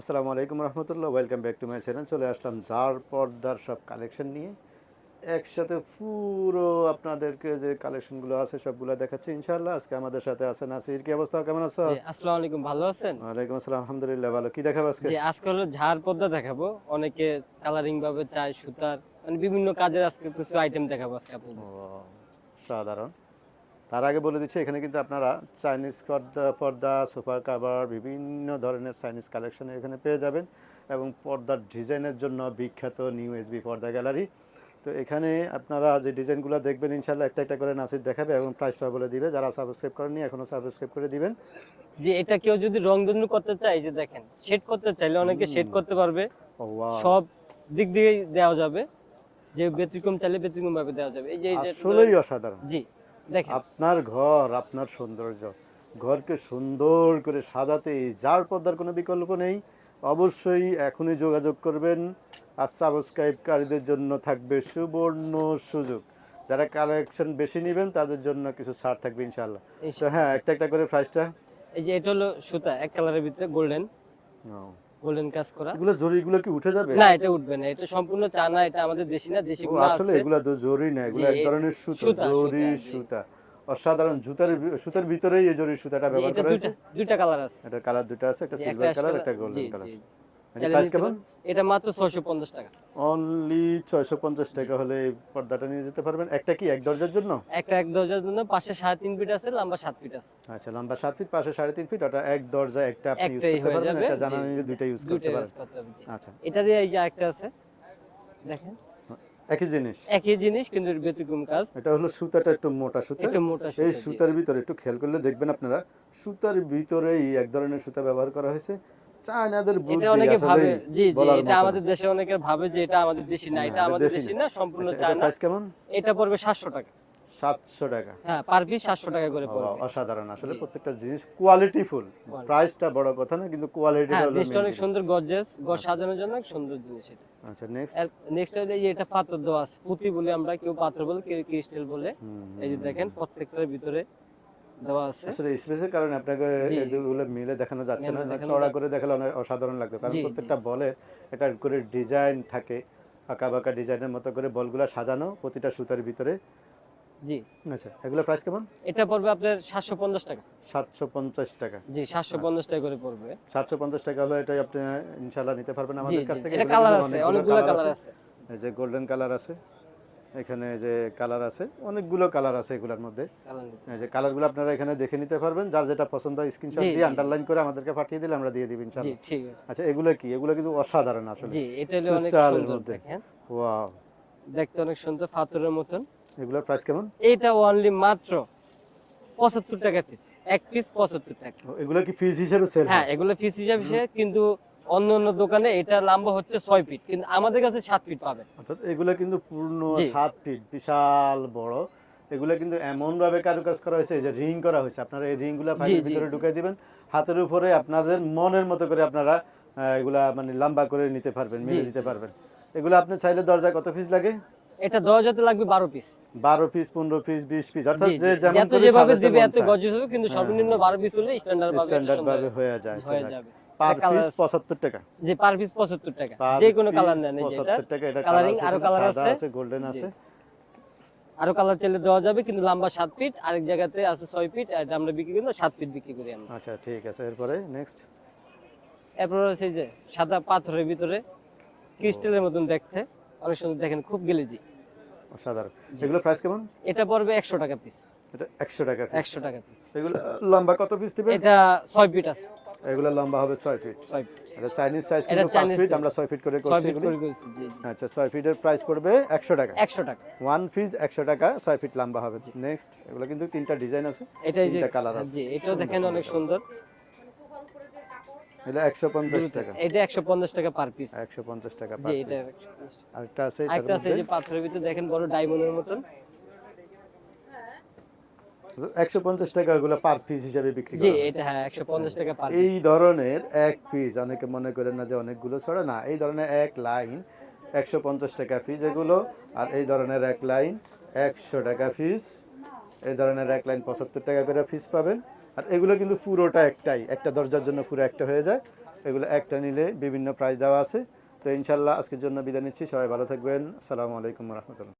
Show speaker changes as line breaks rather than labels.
আসসালামু আলাইকুম রহমতুল্লাহ welcome back to my channel চলে আসলাম জার পর্দার সব কালেকশন নিয়ে। একসাথে পুরো আপনাদেরকে যে কালেকশনগুলো আছে সবগুলো দেখাচ্ছি ইনশাআল্লাহ। আজকে আমাদের সাথে আছে নাসির। কি অবস্থা? কেমন আছো?
জি আসসালামু আলাইকুম। ভালো আছেন?
ওয়ালাইকুম আসসালাম আলহামদুলিল্লাহ ভালো। কি দেখাবো আজকে?
যে আজকে হলো ঝাড় পর্দা দেখাবো। অনেকে কালারিং ভাবে চায় সুতার। মানে বিভিন্ন কাজের আজকে কিছু আইটেম দেখাবো আজকে আপনাদের।
সাধারণ। তার আগে বলে দিচ্ছি এখানে কিন্তু আপনারা চাইনিজ পর্দা পর্দা সুপার কাভার বিভিন্ন ধরনের চাইনিজ কালেকশন এখানে পেয়ে যাবেন এবং পর্দার ডিজাইনের জন্য বিখ্যাত নিউ এসবি পর্দা গ্যালারি তো এখানে আপনারা যে ডিজাইনগুলো দেখবেন ইনশাল্লাহ একটা একটা করে নাসির দেখাবে এবং প্রাইসটা বলে দিবে। যারা সাবস্ক্রাইব করেনি এখনও সাবস্ক্রাইব করে দিবেন।
যে এটা কেউ যদি রং ধনু করতে চায় যে দেখেন শেড করতে চাইলে অনেকে শেড করতে পারবে। সব দিক দিয়ে দেওয়া যাবে। যে ব্যতিক্রম চাইলে ব্যতিক্রম ভাবে দেওয়া যাবে। এই যে
আসলেই অসাধারণ।
জি।
আপনার ঘর আপনার সৌন্দর্য। ঘরকে সুন্দর করে সাজাতে যার পর্দার কোনো বিকল্প নেই অবশ্যই এখনই যোগাযোগ করবেন। আর সাবস্ক্রাইবকারীদের জন্য থাকবে সুবর্ণ সুযোগ। যারা কালেকশন বেশি নেবেন তাদের জন্য কিছু ছাড় থাকবে ইনশাল্লাহ তো হ্যাঁ একটা একটা করে প্রাইসটা
এই যে এটা হলো সুতা এক কালারের ভিতরে গোল্ডেন গোল্ডেন কাজ করা।
এগুলো জরিগুলো কি উঠে যাবে?
না এটা উঠবে না। এটা সম্পূর্ণ চানা এটা আমাদের দেশি না দেশি গুলো
আসলে এগুলো তো জরি না এগুলো এক ধরনের সুতো জরি
সুতা,
অসাধারণ জুতার সুতার ভিতরেই এই জরি সুতাটা ব্যবহার করা হয়েছে।
দুইটা দুইটা কালার আছে।
এটা কালার দুটো আছে একটা সিলভার কালার একটা গোল্ডেন কালার।
পারেন। এটা মাত্র ছয়শো পঞ্চাশ টাকা।
অনলি ছয়শো পঞ্চাশ টাকা হলে পর্দাটা নিয়ে যেতে পারবেন। একটা কি এক দরজার জন্য?
একটা এক দরজার জন্য পাশে ফিট আছে লম্বা সাত ফিট আছে।
আচ্ছা লম্বা সাত ফিট পাশে ফিট ওটা এক দরজা একটা আপনি ইউজ করতে পারবেন একটা দুইটা ইউজ করতে পারবেন। আচ্ছা।
এটা দিয়ে এই যে একটা আছে দেখেন।
একই জিনিস?
একই জিনিস কিন্তু ব্যতিক্রম কাজ।
এটা হলো সুতাটা একটু মোটা সুতা।
একটু মোটা
এই। সুতার ভিতরে একটু খেয়াল করলে দেখবেন আপনারা সুতার ভিতরেই এক ধরনের সুতা ব্যবহার করা হয়েছে। চায়নাদের
এটা
বুদ্ধি
অনেকে ভাবে জি জি এটা আমাদের দেশে অনেকে ভাবে যে এটা আমাদের দেশি না
না,
এটা
এটা
আমাদের
দেশি
দেশি
না।
না সম্পূর্ণ
আচ্ছা,
চায়না।
প্রাইস কেমন?
এটা পড়বে সাতশো টাকা।
সাতশো টাকা।
হ্যাঁ পার পিস সাতশো টাকা করে পড়বে।
অসাধারণ। আসলে প্রত্যেকটা জিনিস কোয়ালিটি প্রাইসটা বড় কথা না কিন্তু কোয়ালিটিটা
হ্যাঁ
হলো
দেশটা অনেক সুন্দর গর্জিয়াস ঘর সাজানোর জন্য সুন্দর জিনিস এটা।
আচ্ছা নেক্সট
নেক্সট হলো যে এটা পাথর দেওয়া আছে। পুঁতি বলে আমরা কেউ পাথর বলে কেউ ক্রিস্টাল বলে। এই যে দেখেন প্রত্যেকটার ভিতরে দেওয়া আছে।
আসলে স্পেসের কারণে আপনাকে। এগুলো মিলে দেখানো যাচ্ছে না। চড়া করে দেখালে অনেক অসাধারণ লাগবে কারণ। প্রত্যেকটা বলে এটা করে ডিজাইন থাকে। আঁকা বাঁকা ডিজাইনের মতো করে বলগুলো সাজানো প্রতিটা সুতার ভিতরে।
জি।
আচ্ছা এগুলো প্রাইস কেমন?
এটা পড়বে আপনার সাতশো পঞ্চাশ টাকা।
সাতশো পঞ্চাশ টাকা।
জি সাতশো পঞ্চাশ টাকা করে পড়বে।
সাতশো পঞ্চাশ টাকা হলে এটাই আপনি ইনশাল্লাহ নিতে পারবেন আমাদের কাছ থেকে।
এটা কালার আছে
অনেকগুলো
কালার।
আছে। এই যে গোল্ডেন কালার আছে। এখানে যে কালার আছে অনেকগুলো কালার আছে এগুলোর মধ্যে। যে কালারগুলো আপনারা এখানে দেখে নিতে পারবেন যার যেটা পছন্দ হয় স্ক্রিনশট দিয়ে আন্ডারলাইন করে আমাদেরকে পাঠিয়ে দিলে আমরা দিয়ে দিব
জি
ইনশাআল্লাহ
ঠিক আছে।
আচ্ছা এগুলো কি? এগুলো কিন্তু অসাধারণ আসলে।
জি এটা হলো অনেক সুন্দর। দেখেন।
ওয়াও
দেখতে অনেক সুন্দর পাথরের মতন।
এগুলোর প্রাইস কেমন?
এটা অনলি মাত্র পঁচাত্তর টাকা পিস এক পিস পঁচাত্তর টাকা।
এগুলো কি পিস হিসেবে সেল
হ্যাঁ? এগুলো পিস হিসাবে কিন্তু অন্য অন্য দোকানে এটা লম্বা হচ্ছে ছয় ফিট কিন্তু আমাদের কাছে সাত ফিট পাবেন
অর্থাৎ এগুলো কিন্তু পূর্ণ সাত ফিট বিশাল বড়। এগুলো কিন্তু এমন ভাবে কারুকাজ করা হয়েছে যে রিং করা হয়েছে। আপনারা এই রিংগুলা ফাইলের ভিতরে। ঢুকাই দিবেন। হাতের উপরে আপনাদের মনের মতো করে আপনারা এগুলা মানে লম্বা করে নিতে পারবেন মিলে
জি,
দিতে পারবেন। এগুলো আপনি চাইলে দরজা কত পিস লাগে?
এটা দরজাতে লাগবে বারো পিস
বারো পিস পনেরো পিস বিশ পিস অর্থাৎ যে যেমন
যেভাবে দিবে এত। গর্জিয়াস হবে কিন্তু সর্বনিম্ন বারো পিস হলে স্ট্যান্ডার্ড ভাবে
স্ট্যান্ডার্ড ভাবে হয়ে যায়
হয়ে যাবে।
পার পিস
colour-
পঁচাত্তর টাকা।
যে পার পিস পঁচাত্তর টাকা। যে কোনো কালার নেন এই যে
75 টাকা এটা
কালারিং
কালারিং
আরও কালার আছে।
আছে গোল্ডেন আছে।
আরও কালার চাইলে দেওয়া যাবে কিন্তু লম্বা ফিট আরেক জায়গাতে আছে ফিট এটা আমরা বিক্রি করি ফিট বিক্রি করি আমরা।
আচ্ছা ঠিক আছে এরপরে নেক্সট
এরপর এই যে সাদা পাথরের ভিতরে ক্রিস্টালের মতন দেখতে। অনেক সুন্দর দেখেন খুব গেলেজি
সাধারণ এগুলো প্রাইস কেমন?
এটা পড়বে একশো টাকা পিস
এটা একশো টাকা piece।
একশো টাকা পিস
এগুলো লম্বা কত পিস দিবেন?
এটা ছয় ফিট আছে।
এগুলো লম্বা হবে ছয় ফিট
ছয় ফিট
এটা চাইনিজ সাইজ কিন্তু পাঁচ
Chinese
ফিট আমরা ছয় ফিট করে করছি। আচ্ছা ছয় ফিটের প্রাইস পড়বে একশো টাকা।
একশো টাকা।
ওয়ান পিস একশো টাকা ছয় ফিট লম্বা হবে। নেক্সট এগুলো কিন্তু তিনটা ডিজাইন আছে
এটা
তিনটা কালার আছে।
জি এটাও দেখেন অনেক সুন্দর।
এটা একশো পঞ্চাশ টাকা।
এটা একশো পঞ্চাশ টাকা পার পিস
একশো পঞ্চাশ টাকা
জি এটা
আরেকটা আছে
আরেকটা আছে যে পাথরের ভিতরে দেখেন বড় ডায়মন্ডের মতন।
একশো পঞ্চাশ টাকা ওগুলো পার পিস হিসাবে বিক্রি
জি
করা হয়।
এটা হ্যাঁ একশো পঞ্চাশ টাকা পার
এই ধরনের এক পিস অনেকে মনে করেন না যে অনেকগুলো ছড়া না এই ধরনের এক লাইন একশো পঞ্চাশ টাকা পিস এগুলো আর এই ধরনের এক লাইন একশো টাকা পিস এই ধরনের এক লাইন পঁচাত্তর টাকা করে পিস পাবেন। আর এগুলো কিন্তু পুরোটা একটাই একটা দরজার জন্য পুরো একটা হয়ে যায়। এগুলো একটা নিলে বিভিন্ন প্রাইস দেওয়া আছে। তো ইনশাল্লাহ আজকের জন্য বিদায় নিচ্ছি সবাই ভালো থাকবেন। আসসালামু আলাইকুম রহমতুল্লাহ।